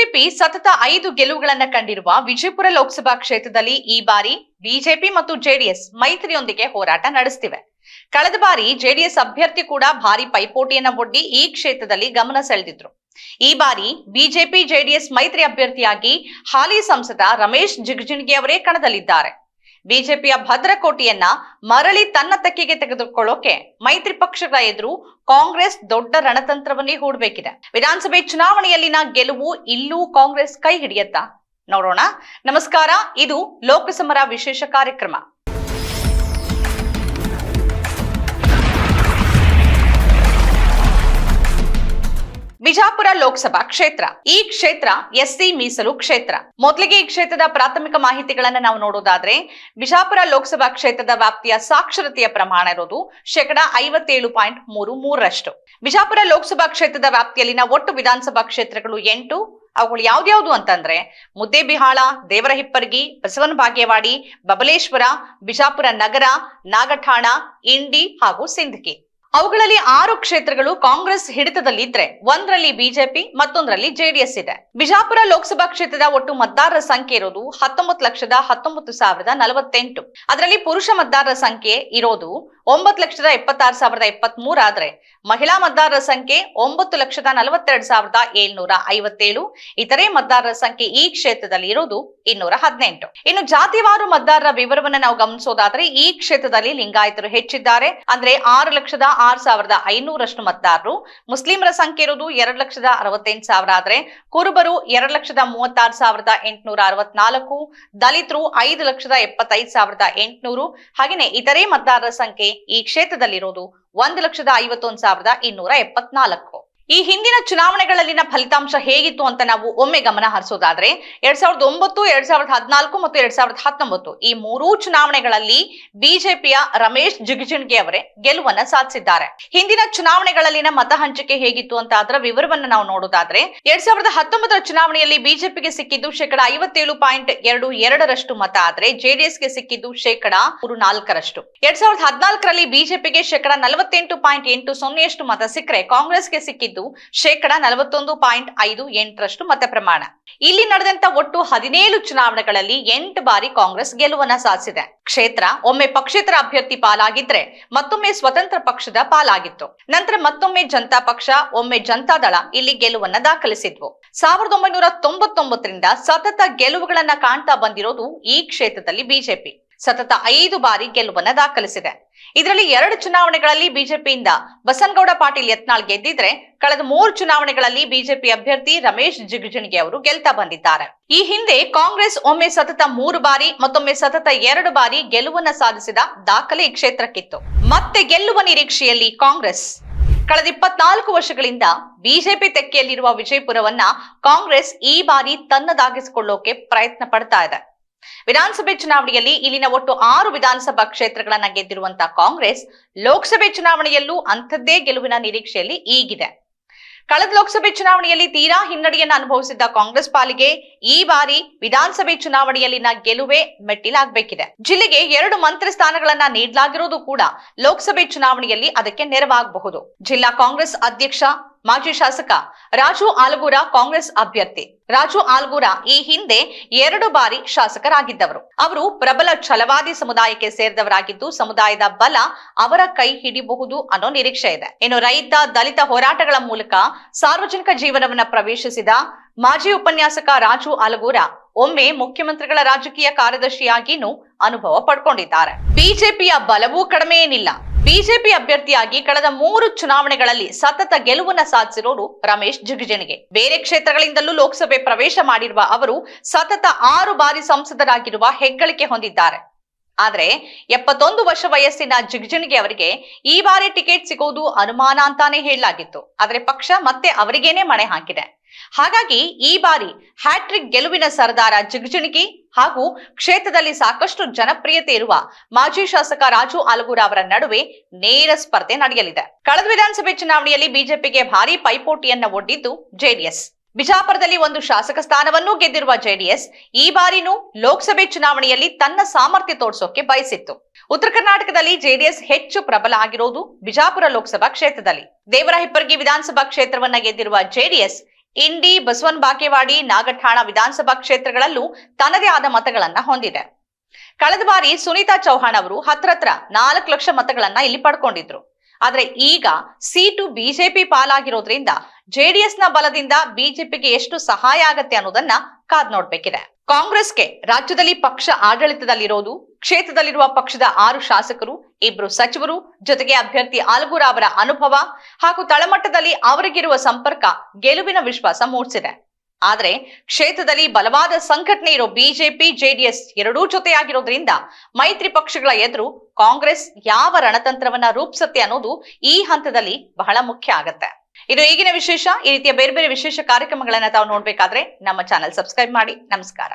BJP ಸತತ ಐದು ಗೆಲುವುಗಳನ್ನ ಕಂಡಿರುವ ವಿಜಯಪುರ ಲೋಕಸಭಾ ಕ್ಷೇತ್ರದಲ್ಲಿ ಈ ಬಾರಿ ಬಿಜೆಪಿ ಮತ್ತು ಜೆಡಿಎಸ್ ಮೈತ್ರಿಯೊಂದಿಗೆ ಹೋರಾಟ ನಡೆಸ್ತಿವೆ. ಕಳೆದ ಬಾರಿ ಜೆಡಿಎಸ್ ಅಭ್ಯರ್ಥಿ ಕೂಡ ಭಾರಿ ಪೈಪೋಟಿಯನ್ನ ಒಡ್ಡಿ ಈ ಕ್ಷೇತ್ರದಲ್ಲಿ ಗಮನ ಸೆಳೆದಿದ್ರು. ಈ ಬಾರಿ ಬಿಜೆಪಿ, ಜೆಡಿಎಸ್ ಮೈತ್ರಿ ಅಭ್ಯರ್ಥಿಯಾಗಿ ಹಾಲಿ ಸಂಸದ ರಮೇಶ್ ಜಿಗಜಿಣಗಿ ಅವರೇ ಕಣದಲ್ಲಿದ್ದಾರೆ. ಬಿಜೆಪಿಯ ಭದ್ರಕೋಟೆಯನ್ನ ಮರಳಿ ತನ್ನ ತೆಕ್ಕೆಗೆ ತೆಗೆದುಕೊಳ್ಳೋಕೆ ಮೈತ್ರಿ ಪಕ್ಷದ ಎದುರು ಕಾಂಗ್ರೆಸ್ ದೊಡ್ಡ ರಣತಂತ್ರವನ್ನೇ ಹೂಡಬೇಕಿದೆ. ವಿಧಾನಸಭೆ ಚುನಾವಣೆಯಲ್ಲಿನ ಗೆಲುವು ಇಲ್ಲೂ ಕಾಂಗ್ರೆಸ್ ಕೈ ಹಿಡಿಯತ್ತಾ. ನೋಡೋಣ. ನಮಸ್ಕಾರ. ಇದು ಲೋಕಸಮರ ವಿಶೇಷ ಕಾರ್ಯಕ್ರಮ. ಬಿಜಾಪುರ ಲೋಕಸಭಾ ಕ್ಷೇತ್ರ. ಈ ಕ್ಷೇತ್ರ ಎಸ್ಸಿ ಮೀಸಲು ಕ್ಷೇತ್ರ. ಮೊದಲಿಗೆ ಈ ಕ್ಷೇತ್ರದ ಪ್ರಾಥಮಿಕ ಮಾಹಿತಿಗಳನ್ನ ನಾವು ನೋಡೋದಾದ್ರೆ, ಬಿಜಾಪುರ ಲೋಕಸಭಾ ಕ್ಷೇತ್ರದ ವ್ಯಾಪ್ತಿಯ ಸಾಕ್ಷರತೆಯ ಪ್ರಮಾಣ ಇರೋದು ಶೇಕಡಾ ಐವತ್ತೇಳು ಪಾಯಿಂಟ್ ಮೂರು ಮೂರರಷ್ಟು. ಬಿಜಾಪುರ ಲೋಕಸಭಾ ಕ್ಷೇತ್ರದ ವ್ಯಾಪ್ತಿಯಲ್ಲಿನ ಒಟ್ಟು ವಿಧಾನಸಭಾ ಕ್ಷೇತ್ರಗಳು ಎಂಟು. ಅವುಗಳು ಯಾವ್ದ್ಯಾವ್ದು ಅಂತಂದ್ರೆ, ಮುದ್ದೇಬಿಹಾಳ, ದೇವರಹಿಪ್ಪರ್ಗಿ, ಬಸವನ ಭಾಗ್ಯವಾಡಿ ಬಬಲೇಶ್ವರ, ಬಿಜಾಪುರ ನಗರ, ನಾಗಠಾಣ, ಇಂಡಿ ಹಾಗೂ ಸಿಂದಗಿ ಅವುಗಳಲ್ಲಿ ಆರು ಕ್ಷೇತ್ರಗಳು ಕಾಂಗ್ರೆಸ್ ಹಿಡಿತದಲ್ಲಿದ್ರೆ, ಒಂದರಲ್ಲಿ ಬಿಜೆಪಿ, ಮತ್ತೊಂದರಲ್ಲಿ ಜೆಡಿಎಸ್ ಇದೆ. ಬಿಜಾಪುರ ಲೋಕಸಭಾ ಕ್ಷೇತ್ರದ ಒಟ್ಟು ಮತದಾರರ ಸಂಖ್ಯೆ ಇರೋದು ಹತ್ತೊಂಬತ್ತು ಲಕ್ಷದ ಹತ್ತೊಂಬತ್ತು ಸಾವಿರದ ನಲವತ್ತೆಂಟು. ಅದರಲ್ಲಿ ಪುರುಷ ಮತದಾರರ ಸಂಖ್ಯೆ ಇರೋದು ಒಂಬತ್ತು ಲಕ್ಷದ ಎಪ್ಪತ್ತಾರು ಸಾವಿರದ ಎಪ್ಪತ್ತ್ ಮಹಿಳಾ ಮತದಾರರ ಸಂಖ್ಯೆ ಒಂಬತ್ತು ಲಕ್ಷದ ನಲವತ್ತೆರಡು ಸಾವಿರದ ಏಳ್ನೂರ ಐವತ್ತೇಳು. ಇತರೆ ಮತದಾರರ ಸಂಖ್ಯೆ ಈ ಕ್ಷೇತ್ರದಲ್ಲಿ ಇರೋದು ಇನ್ನೂರ ಹದಿನೆಂಟು. ಇನ್ನು ಜಾತಿವಾರು ಮತದಾರರ ವಿವರವನ್ನ ನಾವು ಗಮನಿಸೋದಾದ್ರೆ, ಈ ಕ್ಷೇತ್ರದಲ್ಲಿ ಲಿಂಗಾಯತರು ಹೆಚ್ಚಿದ್ದಾರೆ. ಅಂದ್ರೆ ಆರು ಲಕ್ಷದ ಆರು ಸಾವಿರದ ಐನೂರಷ್ಟು ಮತದಾರರು. ಮುಸ್ಲಿಮರ ಸಂಖ್ಯೆ ಇರೋದು ಎರಡು ಲಕ್ಷದ ಅರವತ್ತೆಂಟು ಸಾವಿರ ಆದರೆ, ಕುರುಬರು ಎರಡು ಲಕ್ಷದ ಮೂವತ್ತಾರು ಸಾವಿರದ ಎಂಟುನೂರ ಅರವತ್ನಾಲ್ಕು, ದಲಿತರು ಐದು ಲಕ್ಷದ ಎಪ್ಪತ್ತೈದು ಸಾವಿರದ ಎಂಟುನೂರು. ಹಾಗೆಯೇ ಇತರೆ ಮತದಾರರ ಸಂಖ್ಯೆ ಈ ಕ್ಷೇತ್ರದಲ್ಲಿರೋದು ಒಂದು ಲಕ್ಷದ ಐವತ್ತೊಂದು ಸಾವಿರದ ಇನ್ನೂರ ಎಪ್ಪತ್ನಾಲ್ಕು. ಈ ಹಿಂದಿನ ಚುನಾವಣೆಗಳಲ್ಲಿನ ಫಲಿತಾಂಶ ಹೇಗಿತ್ತು ಅಂತ ನಾವು ಒಮ್ಮೆ ಗಮನ ಹರಿಸೋದಾದ್ರೆ ಎರಡ್ ಸಾವಿರದ ಒಂಬತ್ತು, ಎರಡ್ ಸಾವಿರದ ಹದಿನಾಲ್ಕು ಮತ್ತು ಎರಡ್ ಸಾವಿರದ ಹತ್ತೊಂಬತ್ತು ಈ ಮೂರೂ ಚುನಾವಣೆಗಳಲ್ಲಿ ಬಿಜೆಪಿಯ ರಮೇಶ್ ಜಿಗಜಿಣಗಿ ಅವರೇ ಗೆಲುವನ್ನ ಸಾಧಿಸಿದ್ದಾರೆ. ಹಿಂದಿನ ಚುನಾವಣೆಗಳಲ್ಲಿನ ಮತ ಹಂಚಿಕೆ ಹೇಗಿತ್ತು ಅಂತ ಅದರ ವಿವರವನ್ನ ನಾವು ನೋಡೋದಾದ್ರೆ ಎರಡ್ ಸಾವಿರದ ಹತ್ತೊಂಬತ್ತರ ಚುನಾವಣೆಯಲ್ಲಿ ಬಿಜೆಪಿಗೆ ಸಿಕ್ಕಿದ್ದು ಶೇಕಡ ಐವತ್ತೇಳು ಪಾಯಿಂಟ್ ಎರಡು ಎರಡರಷ್ಟು ಮತ, ಆದ್ರೆ ಜೆಡಿಎಸ್ಗೆ ಸಿಕ್ಕಿದ್ದು ಶೇಕಡ ಮೂರು ನಾಲ್ಕರಷ್ಟು. ಎರಡ್ ಸಾವಿರದ ಹದಿನಾಲ್ಕರಲ್ಲಿ ಬಿಜೆಪಿಗೆ ಶೇಕಡ ನಲವತ್ತೆಂಟು ಪಾಯಿಂಟ್ ಎಂಟು ಸೊನ್ನೆಯಷ್ಟು ಮತ ಸಿಕ್ಕರೆ ಕಾಂಗ್ರೆಸ್ಗೆ ಸಿಕ್ಕಿದ್ದು ಶೇಕಡ ನಲವತ್ತೊಂದು ಪಾಯಿಂಟ್ ಐದು ಎಂಟರಷ್ಟು ಮತ ಪ್ರಮಾಣ. ಇಲ್ಲಿ ನಡೆದಂತ ಒಟ್ಟು ಹದಿನೇಳು ಚುನಾವಣೆಗಳಲ್ಲಿ ಎಂಟು ಬಾರಿ ಕಾಂಗ್ರೆಸ್ ಗೆಲುವನ್ನ ಸಾಧಿಸಿದೆ. ಕ್ಷೇತ್ರ ಒಮ್ಮೆ ಪಕ್ಷೇತರ ಅಭ್ಯರ್ಥಿ ಪಾಲಾಗಿದ್ರೆ ಮತ್ತೊಮ್ಮೆ ಸ್ವತಂತ್ರ ಪಕ್ಷದ ಪಾಲಾಗಿತ್ತು. ನಂತರ ಮತ್ತೊಮ್ಮೆ ಜನತಾ ಪಕ್ಷ, ಒಮ್ಮೆ ಜನತಾದಳ ಇಲ್ಲಿ ಗೆಲುವನ್ನ ದಾಖಲಿಸಿದ್ವು. ಸಾವಿರದ ಒಂಬೈನೂರ ತೊಂಬತ್ತೊಂಬತ್ತರಿಂದ ಸತತ ಗೆಲುವುಗಳನ್ನ ಕಾಣ್ತಾ ಬಂದಿರೋದು ಈ ಕ್ಷೇತ್ರದಲ್ಲಿ ಬಿಜೆಪಿ. ಸತತ ಐದು ಬಾರಿ ಗೆಲುವನ್ನ ದಾಖಲಿಸಿದೆ. ಇದರಲ್ಲಿ ಎರಡು ಚುನಾವಣೆಗಳಲ್ಲಿ ಬಿಜೆಪಿಯಿಂದ ಬಸನಗೌಡ ಪಾಟೀಲ್ ಯತ್ನಾಳ್ ಗೆದ್ದಿದ್ರೆ ಕಳೆದ ಮೂರು ಚುನಾವಣೆಗಳಲ್ಲಿ ಬಿಜೆಪಿ ಅಭ್ಯರ್ಥಿ ರಮೇಶ್ ಜಿಗಜಿಣಗಿ ಅವರು ಗೆಲ್ತಾ ಬಂದಿದ್ದಾರೆ. ಈ ಹಿಂದೆ ಕಾಂಗ್ರೆಸ್ ಒಮ್ಮೆ ಸತತ ಮೂರು ಬಾರಿ, ಮತ್ತೊಮ್ಮೆ ಸತತ ಎರಡು ಬಾರಿ ಗೆಲುವನ್ನ ಸಾಧಿಸಿದ ದಾಖಲೆ ಕ್ಷೇತ್ರಕ್ಕಿತ್ತು. ಮತ್ತೆ ಗೆಲ್ಲುವ ನಿರೀಕ್ಷೆಯಲ್ಲಿ ಕಾಂಗ್ರೆಸ್. ಕಳೆದ ಇಪ್ಪತ್ನಾಲ್ಕು ವರ್ಷಗಳಿಂದ ಬಿಜೆಪಿ ತೆಕ್ಕೆಯಲ್ಲಿರುವ ವಿಜಯಪುರವನ್ನ ಕಾಂಗ್ರೆಸ್ ಈ ಬಾರಿ ತನ್ನದಾಗಿಸಿಕೊಳ್ಳೋಕೆ ಪ್ರಯತ್ನ ಪಡ್ತಾ ಇದೆ. ವಿಧಾನಸಭೆ ಚುನಾವಣೆಯಲ್ಲಿ ಇಲ್ಲಿನ ಒಟ್ಟು ಆರು ವಿಧಾನಸಭಾ ಕ್ಷೇತ್ರಗಳನ್ನ ಗೆದ್ದಿರುವಂತಹ ಕಾಂಗ್ರೆಸ್ ಲೋಕಸಭೆ ಚುನಾವಣೆಯಲ್ಲೂ ಅಂಥದ್ದೇ ಗೆಲುವಿನ ನಿರೀಕ್ಷೆಯಲ್ಲಿ ಈಗಿದೆ. ಕಳೆದ ಲೋಕಸಭೆ ಚುನಾವಣೆಯಲ್ಲಿ ತೀರಾ ಹಿನ್ನಡೆಯನ್ನು ಅನುಭವಿಸಿದ್ದ ಕಾಂಗ್ರೆಸ್ ಪಾಲಿಗೆ ಈ ಬಾರಿ ವಿಧಾನಸಭೆ ಚುನಾವಣೆಯಲ್ಲಿನ ಗೆಲುವೆ ಮೆಟ್ಟಿಲಾಗಬೇಕಿದೆ. ಜಿಲ್ಲೆಗೆ ಎರಡು ಮಂತ್ರಿ ಸ್ಥಾನಗಳನ್ನ ನೀಡಲಾಗಿರುವುದು ಕೂಡ ಲೋಕಸಭೆ ಚುನಾವಣೆಯಲ್ಲಿ ಅದಕ್ಕೆ ನೆರವಾಗಬಹುದು. ಜಿಲ್ಲಾ ಕಾಂಗ್ರೆಸ್ ಅಧ್ಯಕ್ಷ ಮಾಜಿ ಶಾಸಕ ರಾಜು ಆಲಗೂರ ಕಾಂಗ್ರೆಸ್ ಅಭ್ಯರ್ಥಿ. ರಾಜು ಆಲ್ಗೂರ ಈ ಹಿಂದೆ ಎರಡು ಬಾರಿ ಶಾಸಕರಾಗಿದ್ದವರು. ಅವರು ಪ್ರಬಲ ಛಲವಾದಿ ಸಮುದಾಯಕ್ಕೆ ಸೇರಿದವರಾಗಿದ್ದು ಸಮುದಾಯದ ಬಲ ಅವರ ಕೈ ಹಿಡಿಬಹುದು ಅನ್ನೋ ನಿರೀಕ್ಷೆ ಇದೆ. ಇನ್ನು ರೈತ, ದಲಿತ ಹೋರಾಟಗಳ ಮೂಲಕ ಸಾರ್ವಜನಿಕ ಜೀವನವನ್ನ ಪ್ರವೇಶಿಸಿದ ಮಾಜಿ ಉಪನ್ಯಾಸಕ ರಾಜು ಆಲಗೂರ ಒಮ್ಮೆ ಮುಖ್ಯಮಂತ್ರಿಗಳ ರಾಜಕೀಯ ಕಾರ್ಯದರ್ಶಿಯಾಗಿನೂ ಅನುಭವ ಪಡ್ಕೊಂಡಿದ್ದಾರೆ. ಬಿಜೆಪಿಯ ಬಲವೂ ಕಡಿಮೆ ಏನಿಲ್ಲ. ಬಿಜೆಪಿ ಅಭ್ಯರ್ಥಿಯಾಗಿ ಕಳೆದ ಮೂರು ಚುನಾವಣೆಗಳಲ್ಲಿ ಸತತ ಗೆಲುವನ್ನ ಸಾಧಿಸಿರೋರು ರಮೇಶ್ ಜಿಗಜಿಣಿಗೆ ಬೇರೆ ಕ್ಷೇತ್ರಗಳಿಂದಲೂ ಲೋಕಸಭೆ ಪ್ರವೇಶ ಮಾಡಿರುವ ಅವರು ಸತತ ಆರು ಬಾರಿ ಸಂಸದರಾಗಿರುವ ಹೆಗ್ಗಳಿಕೆ ಹೊಂದಿದ್ದಾರೆ. ಆದರೆ ಎಪ್ಪತ್ತೊಂದು ವರ್ಷ ವಯಸ್ಸಿನ ಜಿಗಜಿಣಿಗೆ ಅವರಿಗೆ ಈ ಬಾರಿ ಟಿಕೆಟ್ ಸಿಗೋದು ಅನುಮಾನ ಅಂತಾನೆ ಹೇಳಲಾಗಿತ್ತು. ಆದರೆ ಪಕ್ಷ ಮತ್ತೆ ಅವರಿಗೇನೆ ಮಣೆ ಹಾಕಿದೆ. ಹಾಗಾಗಿ ಈ ಬಾರಿ ಹ್ಯಾಟ್ರಿಕ್ ಗೆಲುವಿನ ಸರದಾರ ಜಿಗಜಿಣಗಿ ಹಾಗೂ ಕ್ಷೇತ್ರದಲ್ಲಿ ಸಾಕಷ್ಟು ಜನಪ್ರಿಯತೆ ಇರುವ ಮಾಜಿ ಶಾಸಕ ರಾಜು ಆಲಗೂರ ಅವರ ನಡುವೆ ನೇರ ಸ್ಪರ್ಧೆ ನಡೆಯಲಿದೆ. ಕಳೆದ ವಿಧಾನಸಭೆ ಚುನಾವಣೆಯಲ್ಲಿ ಬಿಜೆಪಿಗೆ ಭಾರಿ ಪೈಪೋಟಿಯನ್ನ ಒಡ್ಡಿದ್ದು ಜೆಡಿಎಸ್. ಬಿಜಾಪುರದಲ್ಲಿ ಒಂದು ಶಾಸಕ ಸ್ಥಾನವನ್ನೂ ಗೆದ್ದಿರುವ ಜೆಡಿಎಸ್ ಈ ಬಾರಿನೂ ಲೋಕಸಭೆ ಚುನಾವಣೆಯಲ್ಲಿ ತನ್ನ ಸಾಮರ್ಥ್ಯ ತೋರಿಸೋಕೆ ಬಯಸಿತ್ತು. ಉತ್ತರ ಕರ್ನಾಟಕದಲ್ಲಿ ಜೆಡಿಎಸ್ ಹೆಚ್ಚು ಪ್ರಬಲ ಆಗಿರೋದು ಬಿಜಾಪುರ ಲೋಕಸಭಾ ಕ್ಷೇತ್ರದಲ್ಲಿ. ದೇವರಹಿಪ್ಪರ್ಗಿ ವಿಧಾನಸಭಾ ಕ್ಷೇತ್ರವನ್ನ ಗೆದ್ದಿರುವ ಜೆಡಿಎಸ್ ಇಂಡಿ, ಬಸವನ್ ಬಾಗೇವಾಡಿ, ನಾಗಠಾಣ ವಿಧಾನಸಭಾ ಕ್ಷೇತ್ರಗಳಲ್ಲೂ ತನ್ನದೇ ಆದ ಮತಗಳನ್ನ ಹೊಂದಿದೆ. ಕಳೆದ ಬಾರಿ ಸುನೀತಾ ಚೌಹಾಣ್ ಅವರು ಹತ್ರತ್ರ ನಾಲ್ಕು ಲಕ್ಷ ಮತಗಳನ್ನ ಇಲ್ಲಿ ಪಡ್ಕೊಂಡಿದ್ರು. ಆದ್ರೆ ಈಗ ಸೀಟು ಬಿಜೆಪಿ ಪಾಲಾಗಿರೋದ್ರಿಂದ ಜೆಡಿಎಸ್ನ ಬಲದಿಂದ ಬಿಜೆಪಿಗೆ ಎಷ್ಟು ಸಹಾಯ ಆಗತ್ತೆ ಅನ್ನೋದನ್ನ ಕಾದ್ ನೋಡ್ಬೇಕಿದೆ. ಕಾಂಗ್ರೆಸ್ಗೆ ರಾಜ್ಯದಲ್ಲಿ ಪಕ್ಷ ಆಡಳಿತದಲ್ಲಿರೋದು, ಕ್ಷೇತ್ರದಲ್ಲಿರುವ ಪಕ್ಷದ ಆರು ಶಾಸಕರು ಇಬ್ಬರು ಸಚಿವರು, ಜೊತೆಗೆ ಅಭ್ಯರ್ಥಿ ಆಲಗೂರ ಅವರ ಅನುಭವ ಹಾಗೂ ತಳಮಟ್ಟದಲ್ಲಿ ಅವರಿಗಿರುವ ಸಂಪರ್ಕ ಗೆಲುವಿನ ವಿಶ್ವಾಸ ಮೂಡಿಸಿದೆ. ಆದರೆ ಕ್ಷೇತ್ರದಲ್ಲಿ ಬಲವಾದ ಸಂಘಟನೆ ಇರೋ ಬಿಜೆಪಿ, ಜೆಡಿಎಸ್ ಎರಡೂ ಜೊತೆಯಾಗಿರೋದ್ರಿಂದ ಮೈತ್ರಿ ಪಕ್ಷಗಳ ಎದುರು ಕಾಂಗ್ರೆಸ್ ಯಾವ ರಣತಂತ್ರವನ್ನ ರೂಪಿಸುತ್ತೆ ಅನ್ನೋದು ಈ ಹಂತದಲ್ಲಿ ಬಹಳ ಮುಖ್ಯ ಆಗತ್ತೆ. ಇದು ಈಗಿನ ವಿಶೇಷ, ಈ ರೀತಿಯ ಬೇರೆ ಬೇರೆ ವಿಶೇಷ ಕಾರ್ಯಕ್ರಮಗಳನ್ನ ತಾವು ನೋಡ್ಬೇಕಾದ್ರೆ ನಮ್ಮ ಚಾನೆಲ್ ಸಬ್ಸ್ಕ್ರೈಬ್ ಮಾಡಿ. ನಮಸ್ಕಾರ.